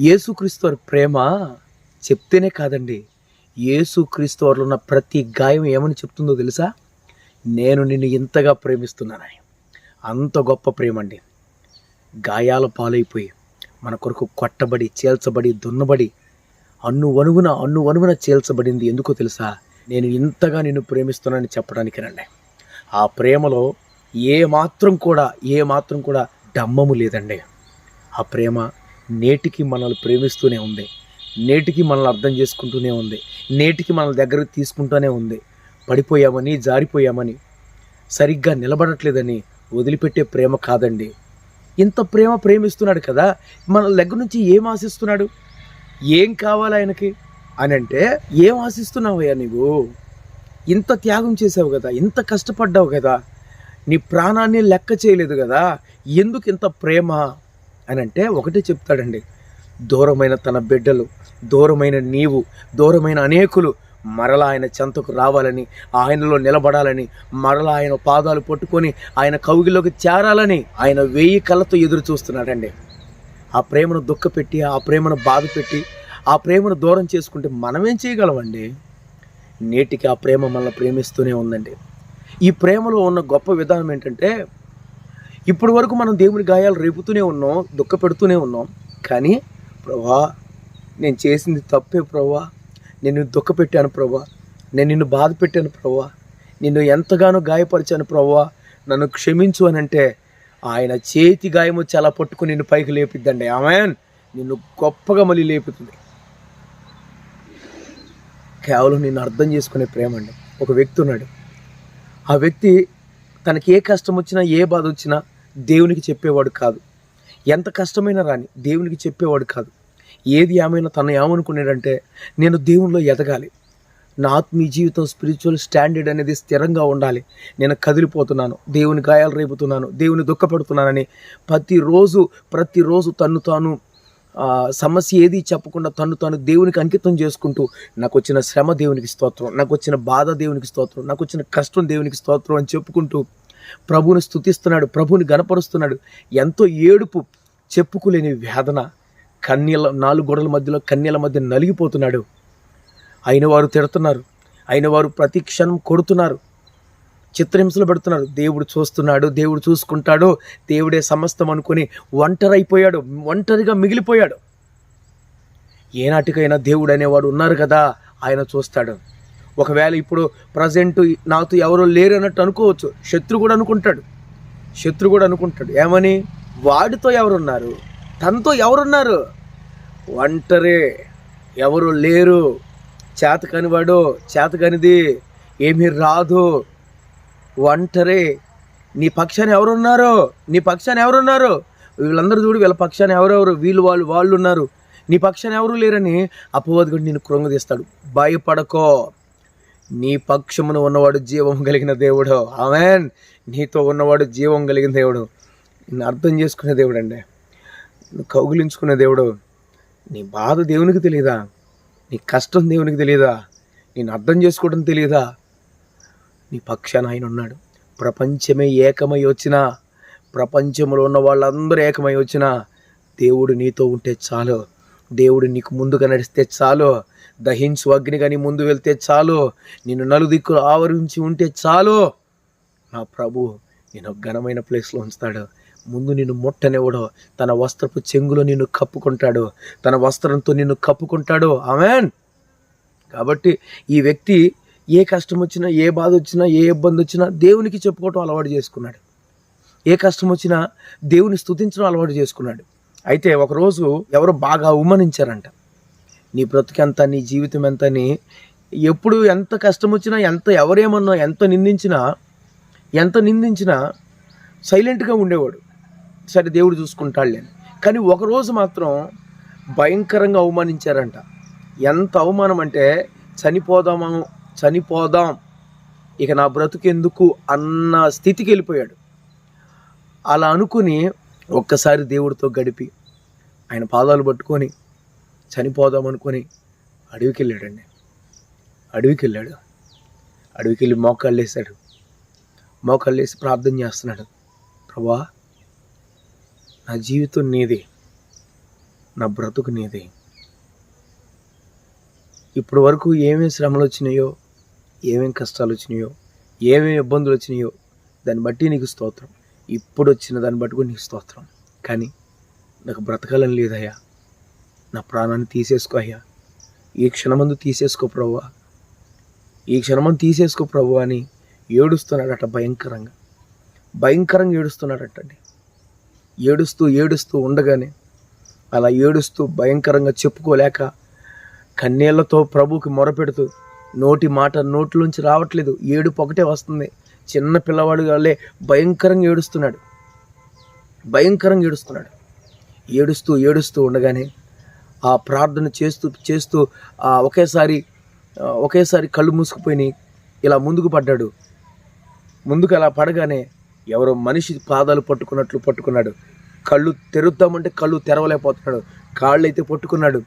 యేసుక్రీస్తు వారి ప్రేమ చెప్తేనే కాదండి. యేసుక్రీస్తు వారిలో ఉన్న ప్రతి గాయం ఏమని చెప్తుందో తెలుసా? నేను నిన్ను ఇంతగా ప్రేమిస్తున్నానని అంత గొప్ప ప్రేమ అండి గాయాల పాలైపోయి మన కొరకు కొట్టబడి చేల్చబడి దున్నబడి అన్ను వనుగున అన్ను వనుగున చేల్చబడింది ఎందుకో తెలుసా? నేను ఇంతగా నిన్ను ప్రేమిస్తున్నానని చెప్పడానికి రండి ఆ ప్రేమలో ఏ మాత్రం కూడా ఏ మాత్రం కూడా డమ్మము లేదండి. ఆ ప్రేమ నేటికి మనల్ని ప్రేమిస్తూనే ఉంది. నేటికి మనల్ని అర్థం చేసుకుంటూనే ఉంది. నేటికి మనల్ని దగ్గరకు తీసుకుంటూనే ఉంది. పడిపోయామని జారిపోయామని సరిగ్గా నిలబడట్లేదని వదిలిపెట్టే ప్రేమ కాదండి. ఇంత ప్రేమ ప్రేమిస్తున్నాడు కదా మన దగ్గర నుంచి ఏం ఆశిస్తున్నాడు? ఏం కావాలి ఆయనకి? అని అంటే ఏం ఆశిస్తున్నావయ్యా నువ్వు ఇంత త్యాగం చేసావు కదా ఇంత కష్టపడ్డావు కదా నీ ప్రాణాన్ని లెక్క చేయలేదు కదా ఎందుకు ఇంత ప్రేమ? అని అంటే ఒకటే చెప్తాడండి దూరమైన తన బిడ్డలు దూరమైన నీవు దూరమైన అనేకులు మరలా ఆయన చెంతకు రావాలని ఆయనలో నిలబడాలని మరలా ఆయన పాదాలు పట్టుకొని ఆయన కౌగిలోకి చేరాలని ఆయన వెయ్యి కళ్ళతో ఎదురు చూస్తున్నాడండి. ఆ ప్రేమను దుఃఖపెట్టి ఆ ప్రేమను బాధ పెట్టి ఆ ప్రేమను దూరం చేసుకుంటే మనమేం చేయగలమండి? నేటికి ఆ ప్రేమ మనల్ని ప్రేమిస్తూనే ఉందండి. ఈ ప్రేమలో ఉన్న గొప్ప విధానం ఏంటంటే ఇప్పటి వరకు మనం దేవుని గాయాలు రేపుతూనే ఉన్నాం దుఃఖ పెడుతూనే ఉన్నాం కానీ ప్రభా నేను చేసింది తప్పే ప్రభా నేను దుఃఖ పెట్టాను ప్రభా నేను నిన్ను బాధ పెట్టాను ప్రభా నిన్ను ఎంతగానో గాయపరిచాను ప్రభా నన్ను క్షమించు అని అంటే ఆయన చేతి గాయము చాలా పట్టుకుని నిన్ను పైకి లేపిద్దండి. ఆమె నిన్ను గొప్పగా మళ్ళీ లేపుతుంది. కేవలం నిన్ను అర్థం చేసుకునే ప్రేమ అండి. ఒక వ్యక్తి ఉన్నాడు. ఆ వ్యక్తి తనకి ఏ కష్టం వచ్చినా ఏ బాధ వచ్చినా దేవునికి చెప్పేవాడు కాదు. ఎంత కష్టమైనా రాని దేవునికి చెప్పేవాడు కాదు. ఏది ఏమైనా తను ఏమనుకునేటంటే నేను దేవునిలో ఎదగాలి. నా ఆత్మీయ జీవితం స్పిరిచువల్ స్టాండర్డ్ అనేది స్థిరంగా ఉండాలి. నేను కదిలిపోతున్నాను. దేవుని గాయాలు రేపుతున్నాను. దేవుని దుఃఖపెడుతున్నానని ప్రతిరోజు ప్రతిరోజు తన్ను తాను సమస్య ఏది చెప్పకుండా తను తను దేవునికి అంకితం చేసుకుంటూ నాకు వచ్చిన శ్రమ దేవునికి స్తోత్రం నాకు వచ్చిన బాధ దేవునికి స్తోత్రం నాకు వచ్చిన కష్టం దేవునికి స్తోత్రం అని చెప్పుకుంటూ ప్రభువుని స్థుతిస్తున్నాడు ప్రభువుని గనపరుస్తున్నాడు ఎంతో ఏడుపు చెప్పుకోలేని వేదన కన్యల నాలుగు గోడల మధ్యలో కన్యల మధ్య నలిగిపోతున్నాడు. అయిన వారు తిడుతున్నారు అయిన వారు ప్రతి క్షణం కొడుతున్నారు. చిత్రహింసలు పెడుతున్నారు దేవుడు చూస్తున్నాడు దేవుడు చూసుకుంటాడు దేవుడే సమస్తం అనుకుని ఒంటరైపోయాడు ఒంటరిగా మిగిలిపోయాడు. ఏనాటికైనా దేవుడు అనేవాడు ఉన్నారు కదా ఆయన చూస్తాడు. ఒకవేళ ఇప్పుడు ప్రజెంట్ నాతో ఎవరో లేరు అన్నట్టు అనుకోవచ్చు. శత్రు కూడా అనుకుంటాడు. శత్రు కూడా అనుకుంటాడు. ఏమని? వాడితో ఎవరున్నారు? తనతో ఎవరున్నారు? ఒంటరే. ఎవరు లేరు. చేతకనివాడు చేతకనిది చేతకానిది ఏమీ రాదు. ఒంటరే. నీ పక్షాన్ని ఎవరున్నారు? నీ పక్షాన్ని ఎవరున్నారు? వీళ్ళందరూ చూడు వీళ్ళ పక్షాన్ని ఎవరెవరు? వీళ్ళు వాళ్ళు వాళ్ళు ఉన్నారు. నీ పక్షాన్ని ఎవరు లేరని అపవాదుగుడు నేను కృంగదీస్తాడు భయపడకో. నీ పక్షమును ఉన్నవాడు జీవం కలిగిన దేవుడు. ఆమెన్. నీతో ఉన్నవాడు జీవం కలిగిన దేవుడు. నిన్ను అర్థం చేసుకునే దేవుడు అండి. కౌగులించుకునే దేవుడు. నీ బాధ దేవునికి తెలియదా నీ కష్టం దేవునికి తెలియదా నేను అర్థం చేసుకోవడం తెలియదా నీ పక్షాన ఆయన ఉన్నాడు. ప్రపంచమే ఏకమై వచ్చినా ప్రపంచంలో ఉన్న వాళ్ళందరూ ఏకమై వచ్చినా దేవుడు నీతో ఉంటే చాలు. దేవుడు నీకు ముందుగా నడిస్తే చాలు. దహించు అగ్ని కానీ ముందు వెళ్తే చాలు. నిన్ను నలుదిక్కులు ఆవరించి ఉంటే చాలు. నా ప్రభు నేను ఘనమైన ప్లేస్లో ఉంచుతాడు. ముందు నిన్ను ముట్టనివ్వడు. తన వస్త్రపు చెంగులో నిన్ను కప్పుకుంటాడు. తన వస్త్రంతో నిన్ను కప్పుకుంటాడు. ఆమెన్. కాబట్టి ఈ వ్యక్తి ఏ కష్టం వచ్చినా ఏ బాధ వచ్చినా ఏ ఇబ్బంది వచ్చినా దేవునికి చెప్పుకోవటం అలవాటు చేసుకున్నాడు. ఏ కష్టం వచ్చినా దేవుని స్థుతించడం అలవాటు చేసుకున్నాడు. అయితే ఒకరోజు ఎవరో బాగా అవమానించారంట. నీ బ్రతుకెంత నీ జీవితం ఎంత అని ఎప్పుడు ఎంత కష్టం వచ్చినా ఎంత ఎవరేమన్నా ఎంత నిందించినా ఎంత నిందించినా సైలెంట్గా ఉండేవాడు. సరే దేవుడు చూసుకుంటాడులే అని. కానీ ఒకరోజు మాత్రం భయంకరంగా అవమానించారంట. ఎంత అవమానం అంటే చనిపోదాము చనిపోదాం. ఇక నా బ్రతుకెందుకు అన్న స్థితికి వెళ్ళిపోయాడు. అలా అనుకుని ఒక్కసారి దేవుడితో గడిపి ఆయన పాదాలు పట్టుకొని చనిపోదాం అనుకొని అడవికి వెళ్ళాడండి అడవికి వెళ్ళాడు అడవికి వెళ్ళి మోకాళ్ళు వేశాడు వేసి ప్రార్థన చేస్తున్నాడు. ప్రభా నా జీవితం నీదే. నా బ్రతుకు నీదే. ఇప్పటి వరకు ఏమేమి శ్రమలు వచ్చినాయో ఏమేమి కష్టాలు వచ్చినాయో ఏమేమి ఇబ్బందులు వచ్చినాయో దాన్ని బట్టి నీకు స్తోత్రం. ఇప్పుడు వచ్చిన దాన్ని బట్టి కూడా నీకు స్తోత్రం. కానీ నాకు బ్రతకాలని లేదయ్యా. నా ప్రాణాన్ని తీసేసుకో అయ్యా. ఈ క్షణమందు తీసేసుకో ప్రభు ఈ క్షణమందు తీసేసుకో ప్రభు అని ఏడుస్తున్నాడట భయంకరంగా. భయంకరంగా ఏడుస్తున్నాడటండి. ఏడుస్తూ ఏడుస్తూ ఉండగానే అలా ఏడుస్తూ భయంకరంగా చెప్పుకోలేక కన్నీళ్ళతో ప్రభుకి మొరపెడుతూ నోటి మాట నోట్లోంచి రావట్లేదు. ఏడుపు ఒకటే వస్తుంది. చిన్న పిల్లవాడు వాళ్ళే భయంకరంగా ఏడుస్తున్నాడు. భయంకరంగా ఏడుస్తున్నాడు. ఏడుస్తూ ఏడుస్తూ ఉండగానే ఆ ప్రార్థన చేస్తూ చేస్తూ ఆ ఒకేసారి ఒకేసారి కళ్ళు మూసుకుపోయినాయి ఇలా ముందుకు పడ్డాడు. ముందుకు అలా పడగానే ఎవరో మనిషి పాదాలు పట్టుకున్నట్లు పట్టుకున్నాడు. కళ్ళు తెరుద్దామంటే కళ్ళు తెరవలేకపోతున్నాడు. కాళ్ళు అయితే పట్టుకున్నాడు.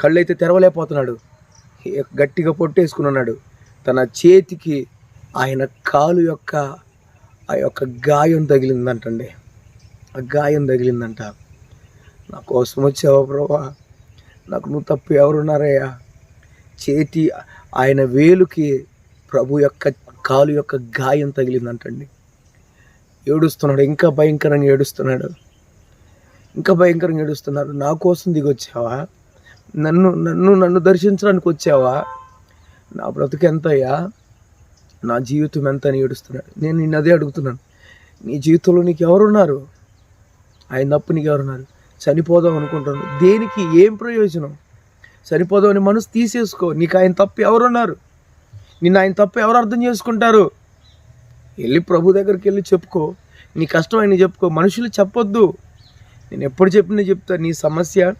కళ్ళు అయితే తెరవలేకపోతున్నాడు. గట్టిగా పొట్టేసుకుని ఉన్నాడు తన చేతికి ఆయన కాలు యొక్క ఆ యొక్క గాయం తగిలిందంటండి. ఆ గాయం తగిలిందంట. నా కోసం వచ్చావా ప్రభా? నాకు నువ్వు తప్పు ఎవరున్నారయ్యా? చేతి ఆయన వేలుకి ప్రభు యొక్క కాలు యొక్క గాయం తగిలిందంటండి. ఏడుస్తున్నాడు. ఇంకా భయంకరంగా ఏడుస్తున్నాడు. ఇంకా భయంకరంగా ఏడుస్తున్నారు నా కోసం దిగొచ్చావా? నన్ను నన్ను నన్ను దర్శించడానికి వచ్చావా? నా బ్రతుకు ఎంతయ్యా? నా జీవితం ఎంత అని ఏడుస్తున్నాడు. నేను నిన్న అదే అడుగుతున్నాను. నీ జీవితంలో నీకు ఎవరున్నారు? ఆయన తప్పు నీకు ఎవరున్నారు? చనిపోదాం అనుకుంటాను దేనికి ఏం ప్రయోజనం? చనిపోదాం అని మనసు తీసేసుకో. నీకు ఆయన తప్పు ఎవరున్నారు? నిన్ను ఆయన తప్పు ఎవరు అర్థం చేసుకుంటారు? వెళ్ళి ప్రభు దగ్గరికి వెళ్ళి చెప్పుకో. నీ కష్టం ఆయన చెప్పుకో. మనుషులు చెప్పొద్దు. నేను ఎప్పుడు చెప్పినా చెప్తా. నీ సమస్య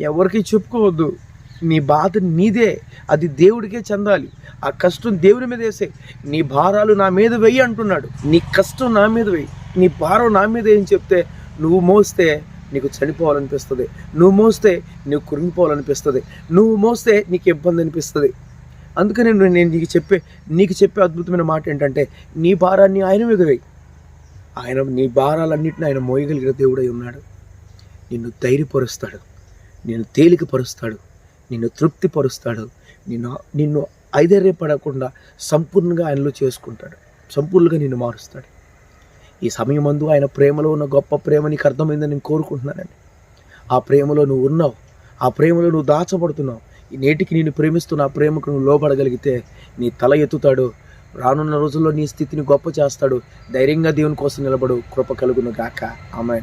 ఎవరికి చెప్పుకోవద్దు. నీ బాధ నీదే. అది దేవుడికే చెందాలి. ఆ కష్టం దేవుడి మీద వేసే. నీ భారాలు నా మీద వెయ్యి అంటున్నాడు. నీ కష్టం నా మీద వెయ్యి నీ భారం నా మీద ఏం చెప్తే నువ్వు మోస్తే నీకు చనిపోవాలనిపిస్తుంది. నువ్వు మోస్తే నీకు కురిగిపోవాలనిపిస్తుంది నువ్వు మోస్తే నీకు ఇబ్బంది అనిపిస్తుంది. అందుకని నేను నీకు చెప్పే నీకు చెప్పే అద్భుతమైన మాట ఏంటంటే నీ భారాన్ని ఆయన మీద వేయి. ఆయన నీ భారాలన్నింటినీ ఆయన మోయగలిగిన దేవుడై ఉన్నాడు. నిన్ను ధైర్యపరుస్తాడు. నిన్ను తేలికపరుస్తాడు నిన్ను తృప్తిపరుస్తాడు నిన్ను నిన్ను ఐదర్యపడకుండా సంపూర్ణంగా ఆయనలో చేసుకుంటాడు సంపూర్ణంగా నిన్ను మారుస్తాడు. ఈ సమయం అందు ఆయన ప్రేమలో ఉన్న గొప్ప ప్రేమ నీకు అర్థమైందని నేను కోరుకుంటున్నానండి. ఆ ప్రేమలో నువ్వు ఉన్నావు ఆ ప్రేమలో నువ్వు దాచబడుతున్నావు. ఈ నేటికి నేను ప్రేమిస్తున్న ఆ ప్రేమకు నువ్వు లోబడగలిగితే నీ తల ఎత్తుతాడు రానున్న రోజుల్లో నీ స్థితిని గొప్ప చేస్తాడు. ధైర్యంగా దేవుని కోసం నిలబడు కృప కలుగును గాక. ఆమె